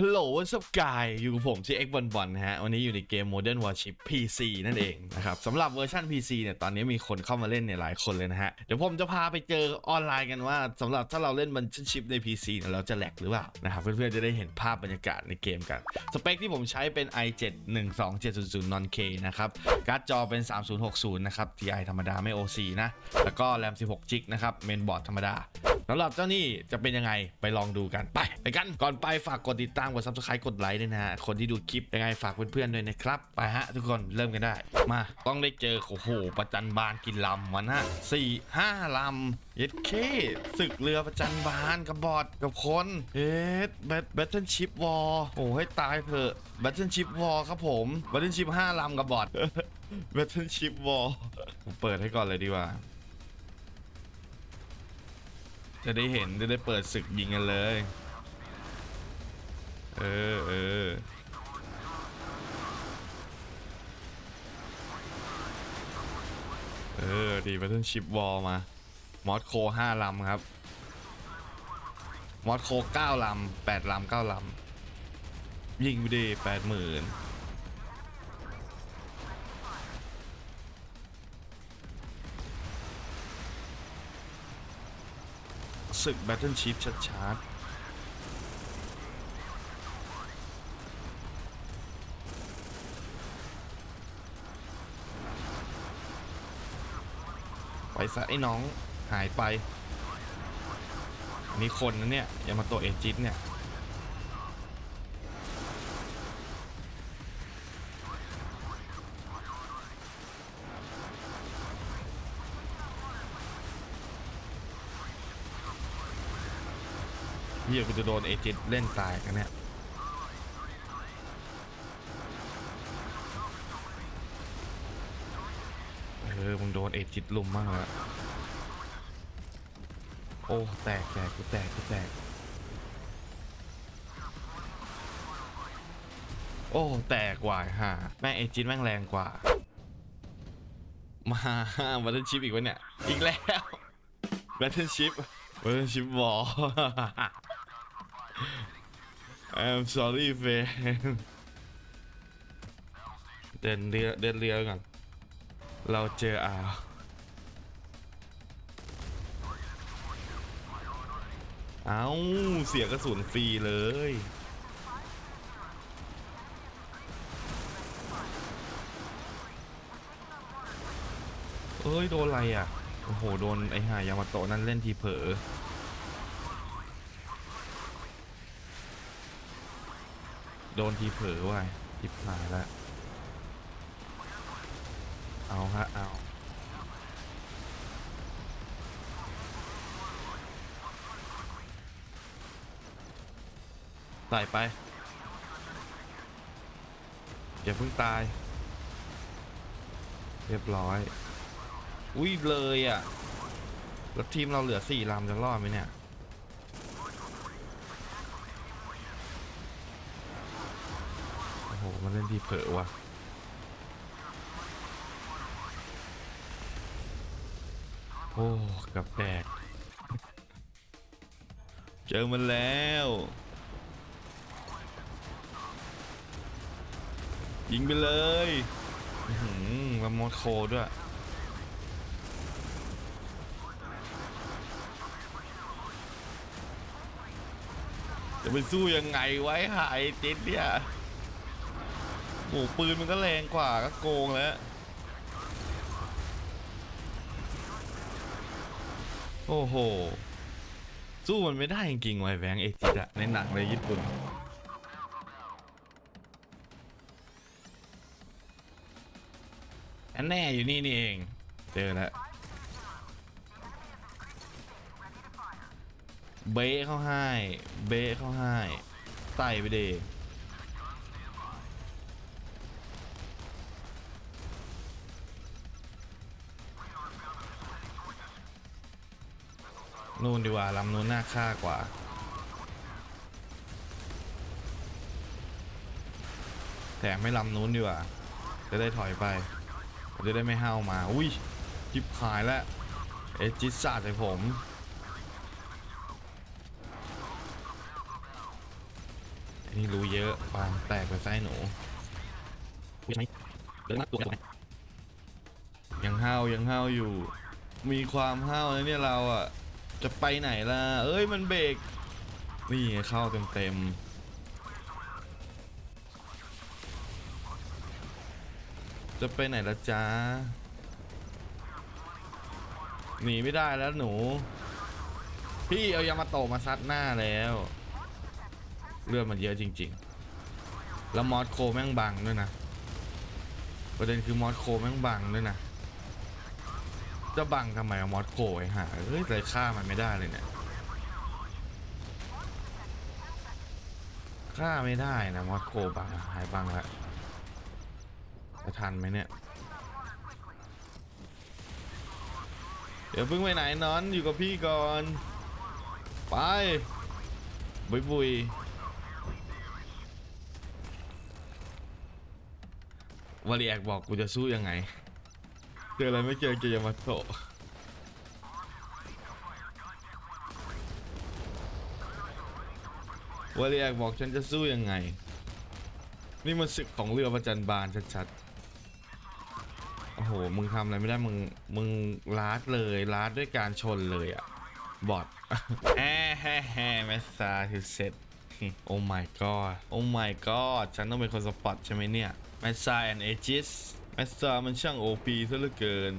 ฮัลโหลวัสกายอยู่กับผมชื่อ X บอลบอลนะฮะ วันนี้อยู่ในเกม Modern Warship PC นั่นเองนะครับสำหรับเวอร์ชัน PC เนี่ย ตอนนี้มีคนเข้ามาเล่นเนี่ยหลายคนเลยนะฮะ เดี๋ยวผมจะพาไปเจอออนไลน์กันว่าสำหรับถ้าเราเล่นบันชิปใน PC เนี่ยเราจะแหลกหรือเปล่านะครับ เพื่อนๆ จะได้เห็นภาพบรรยากาศในเกมกัน สเปคที่ผมใช้เป็น i7 12700 non K นะครับ การ์ดจอเป็น 3060 นะครับ TI ธรรมดาไม่ OC นะ แล้วก็แรม16 g b นะครับเมนบอร์ดธรรมดาสำหรับเจ้านี่จะเป็นยังไงไปลองดูกันไปไปกันก่อนไปฝากกดติดตามกด subscribe กดไลค์ด้วยนะฮะ คนที่ดูคลิปยังไงฝากเพื่อนๆด้วยนะครับ ไปฮะทุกคนเริ่มกันได้ มาต้องได้เจอโอ้โหประจันบานกินลำวันฮะสี่ห้าลำเย็ดเคศึกเรือประจันบานกับบอดกับคนเฮ็ดแบทแบทเทิลชิพวอลโอ้ให้ตายเถอะแบทเทิลชิพวอลครับผมแบทเทิลชิพห้าลำกับบอดแบทเทิลชิพวอลผมเปิดให้ก่อนเลยดีกว่าจะได้เห็นจะได้เปิดศึกยิงกันเลย เออเออเออ ดีบัตเทิลชิปวอลมา มอสโคห้าลำครับ มอสโคเก้าลำแปดลำเก้าลำ ยิงไปดีแปดหมื่นศึกแบทเทิลชิปชัดๆ ไปซะไอ้น้องหายไปมีคนนะเนี่ยยามาโตะเอจิตเนี่ยเฮียกูจะโดนเอจนต์เล่นตายกันเนี่ย ออมึงโดนเอจิตลุมมากแล้วโอ้แตกแตกกูแตกกูแตกโอ้แตกกว่าฮะแม่งเอจิตแม่งแรงกว่า มาบัตเทิลชิปอีกวะเนี่ย อีกแล้วบัตเทิลชิปบัตเทิลชิปวอล I'm sorry fan เดินเรือเดินเรือก่อน เราเจออ่าเอาเสียกระสุนฟรีเลย เอ้ย โดนอะไรอะ โอ้โห โดนไอ้หายามาโตะนั่นเล่นทีเผลอโดนทีเผลอว่ะทิพหายแล้ว เอาฮะ เอาใส่ไป อย่าเพิ่งตาย เรียบร้อย อุ้ยเลยอะ แล้วทีมเราเหลือสี่ลำจะรอดไหมเนี่ย โอ้โห มันเล่นที่เผลอว่ะ โอ้เกับแตก เจอมันแล้ว ยิงไปเลยอื้อหือมามอดโคด้วยจะไปสู้ยังไงไว้หายจิตเนี่ยโอ้ปืนมันก็แรงกว่าก็โกงแล้ว โอ้โห สู้มันไม่ได้จริงๆไว้แบงเอจิตะในหนังเลยญี่ปุ่น อันแน่อยู่นี่นี่เอง เจอแล้วเบะเข้าให้ เบะเข้าให้ไต่ไปเด นู่นดีกว่าลำนู้นน่าฆ่ากว่า แถมไม่ลำนู้นดีกว่า จะได้ถอยไป จะได้ไม่ห้าวมา อุ้ยจิบหายแล้วเอจิตสาดใส่ผมนี่รู้เยอะความแตกไปไส้หนูใช่ไหมเดินตัวกันยังห้าวยังห้าวอยู่ มีความห้าวนะเนี่ยเราอะ จะไปไหนล่ะ เอ้ยมันเบรก นี่เข้าเต็มเต็มๆจะไปไหนละจ๊ะหนีไม่ได้แล้วหนู พี่เอายามาโตมาซัดหน้าแล้ว เลือดมันเยอะจริง ๆ แล้วมอสโคแม่งบังด้วยนะ ประเด็นคือมอสโคแม่งบังด้วยนะ จะบังทำไมอะมอสโคไอ้ห่าเอ้ยเลยฆ่ามันไม่ได้เลยเนี่ยฆ่าไม่ได้นะมอสโคบังหายบังแล้วจะทันไหมเนี่ย เดี๋ยวเพิ่งไปไหนนอนอยู่กับพี่ก่อน ไป บุยบุยวารีแอกบอกกูจะสู้ยังไง เจออะไรไม่เจอเจอยามาโตะวารีแอกบอกฉันจะสู้ยังไง นี่มันศึกของเรือประจันบานชัดๆ โอ้โห มึงทำอะไรไม่ได้ มึง มึงลาดเลยลาดด้วยการชนเลยอะบอทแฮ่แฮ่แฮ่แมสซาคือเสร็จโอ้ my god โอ้ my god ฉันต้องเป็นคนสปอตใช่ไหมเนี่ยแมสซาแอนเอจิส แมสซามันช่างโอพีซะเหลือเกิน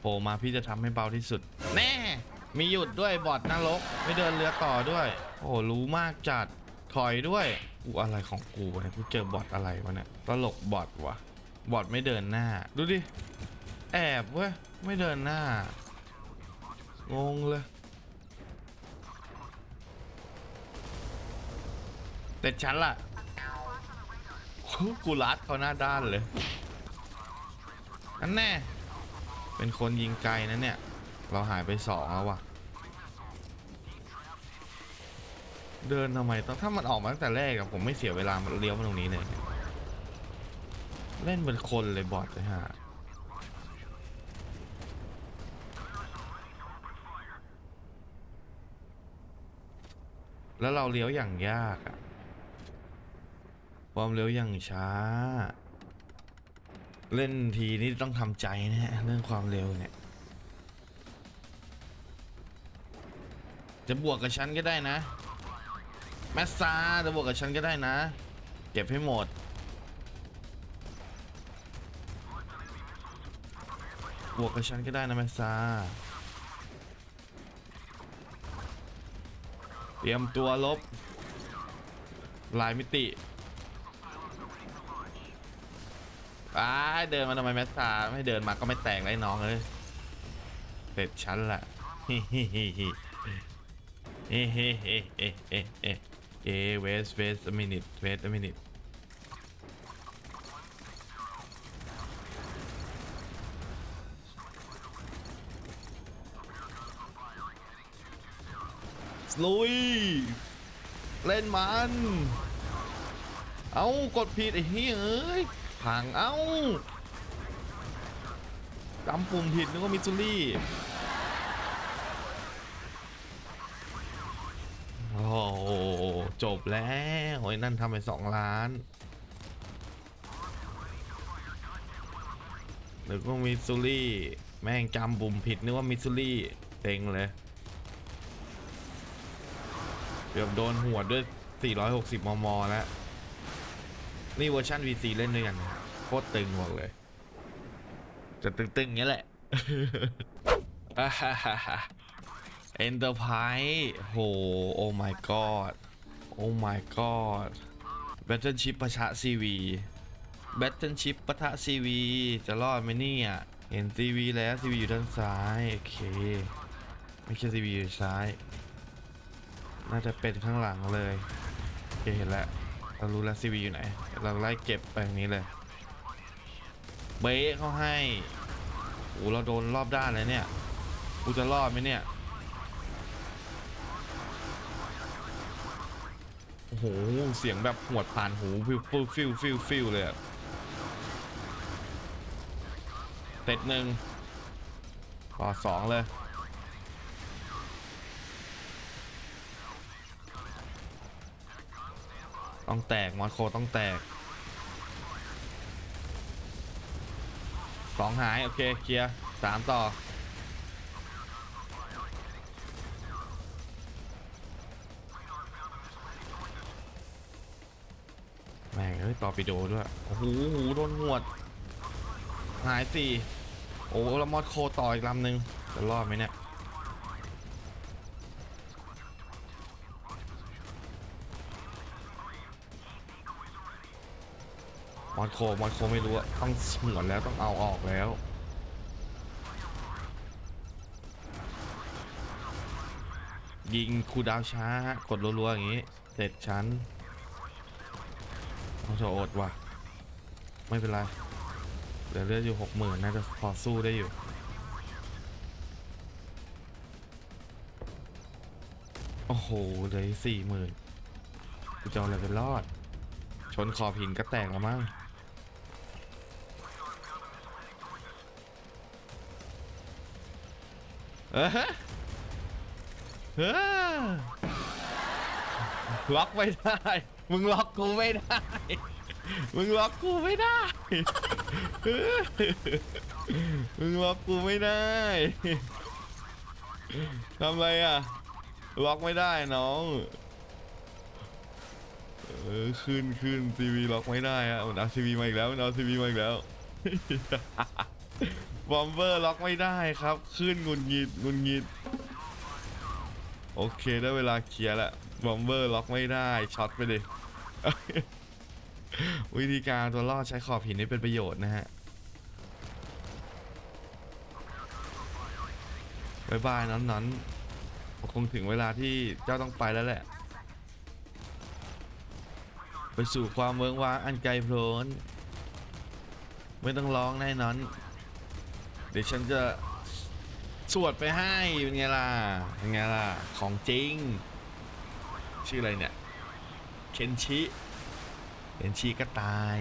โผล่มาพี่จะทำให้เบาที่สุด แน่ มีหยุดด้วยบอดนรก ไม่เดินเรือต่อด้วย โอ้โหรู้มากจัด ถอยด้วยกูอะไรของกูวะเนี่ยกูเจอบอทอะไรวะเนี่ย ตลกบอทวะบอทไม่เดินหน้า ดูดิ แอบเว้ย ไม่เดินหน้า งงเลยแต่ฉันล่ะกูรัดเขาหน้าด้านเลยนั่นแน่ เป็นคนยิงไกลนะเนี่ย เราหายไปสองแล้ววะเดินทำไมต้องถ้ามันออกมาตั้งแต่แรกอะผมไม่เสียเวลามันเลี้ยวมาตรงนี้เลย เล่นเป็นคนเลยบอดเลยฮะ แล้วเราเลี้ยวอย่างยากอะความเลี้ยวอย่างช้า เล่นทีนี่ต้องทำใจนะฮะเรื่องความเร็วเนี่ย จะบวกกับฉันก็ได้นะ แมสซาจะบวกกับฉันก็ได้นะ เก็บให้หมด บวกกับฉันก็ได้นะแมสซา เตรียมตัวลบ ลายมิติอ้าเดินมาทำไมแมสซาไม่เดินมาก็ไม่แตกไรน้องเลยเสร็จชั้นละฮิฮิฮิฮิเฮ้เฮ้เฮ้เฮ้เฮ้เฮ้เอ้เวสเวส a minute wait a minute ลุย เล่นมัน เอากดผิดไอ้เฮ้ยเอ้ยพังเอาจำปุ่มผิดนึกว่ามิตซูรี่โอ้โหจบแล้วโอ้ยนั่นทำไปสองล้านนึกว่ามิตซูรี่ แม่งจำปุ่มผิดนึกว่ามิตซูรี่เต็งเลย เกือบโดนหัวดด้วย 460 มม แล้ว นี่เวอร์ชัน VC เล่นด้วยกันโคตรตึงบอกเลย จะตึงๆงี้แหละอ่าฮ่าฮ่าฮ่า Enterprise โห โอ้ my god โอ้ my god Battleship ปะทะ CV Battleship ปะทะ CV จะรอดไหมเนี่ยเห็น CV แล้ว CV อยู่ด้านซ้าย โอเค ไม่ใช่ CV อยู่ซ้าย น่าจะเป็นข้างหลังเลยโอเคเห็นแล้วเรารู้แล้ว CV อยู่ไหน เราไล่เก็บไปทางนี้เลย เบ๊เขาให้โอ้เราโดนรอบด้านเลยเนี่ยกูจะรอดไหมเนี่ย โอ้โห เสียงแบบหวดผ่านหูฟิวฟิวฟิวฟิวฟิวเลยอะเสร็จหนึ่งขอสองเลย ต้องแตกมอนโคต้องแตกสองหาย โอเค เคลียร์สามต่อ แม่งเอ้ยต่อปิโดด้วย โอ้โหโดนหวด หายสี่โอ้แล้วมอดโคต่ออีกลำหนึ่งจะรอดไหมเนี่ย มอดโคมอดโคไม่รู้อะต้องหวนแล้วต้องเอาออกแล้วยิงคูดาวช้าฮะกดรัวๆอย่างนี้ เสร็จชั้นต้องจะอดว่ะ ไม่เป็นไร เหลือเลือดอยู่หกหมื่นน่าจะพอสู้ได้อยู่ โอ้โห เหลยสี่หมื่นจะเอาอะไรไปรอด ชนขอบหินก็แตกแล้วมั้ง เออเออล็อกไม่ได้ มึงล็อกกูไม่ได้ มึงล็อกกูไม่ได้ มึงล็อกกูไม่ได้ทำไรอะ ล็อกไม่ได้น้อง เออขึ้นขึ้นทีวีล็อกไม่ได้อะมันเอาทีวีมาอีกแล้วมันเอาทีวีมาอีกแล้ว บอมเบอร์ล็อกไม่ได้ครับ ขึ้นงุนงิดงุนงิด โอเคได้เวลาเคลียร์แล้วบอมเบอร์ล็อกไม่ได้ช็อตไปดิวิธีการตัวรอใช้ขอบหินนี่เป็นประโยชน์นะฮะบายบายนอนนอนคงถึงเวลาที่เจ้าต้องไปแล้วแหละ ไปสู่ความเมืองว้างอันไกลโพ้นไม่ต้องร้องแน่นอน เดี๋ยวฉันจะสวดไปให้ เป็นไงล่ะ เป็นไงล่ะ ของจริง ชื่ออะไรเนี่ย เคนชิ เคนชิก็ตาย